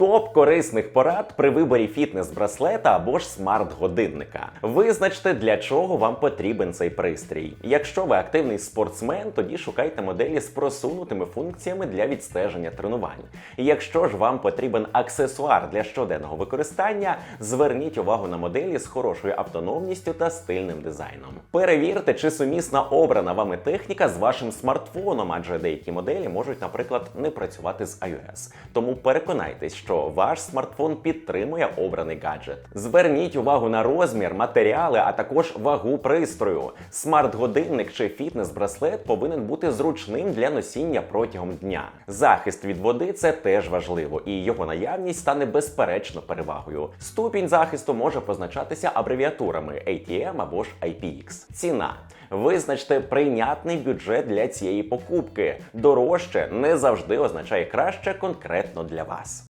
Топ корисних порад при виборі фітнес-браслета або ж смарт-годинника. Визначте, для чого вам потрібен цей пристрій. Якщо ви активний спортсмен, тоді шукайте моделі з просунутими функціями для відстеження тренувань. Якщо ж вам потрібен аксесуар для щоденного використання, зверніть увагу на моделі з хорошою автономністю та стильним дизайном. Перевірте, чи сумісна обрана вами техніка з вашим смартфоном, адже деякі моделі можуть, наприклад, не працювати з iOS. Тому переконайтесь, що ваш смартфон підтримує обраний гаджет. Зверніть увагу на розмір, матеріали, а також вагу пристрою. Смарт-годинник чи фітнес-браслет повинен бути зручним для носіння протягом дня. Захист від води це теж важливо, і його наявність стане безперечно перевагою. Ступінь захисту може позначатися абревіатурами ATM або ж IPX. Ціна. Визначте прийнятний бюджет для цієї покупки. Дорожче не завжди означає краще конкретно для вас.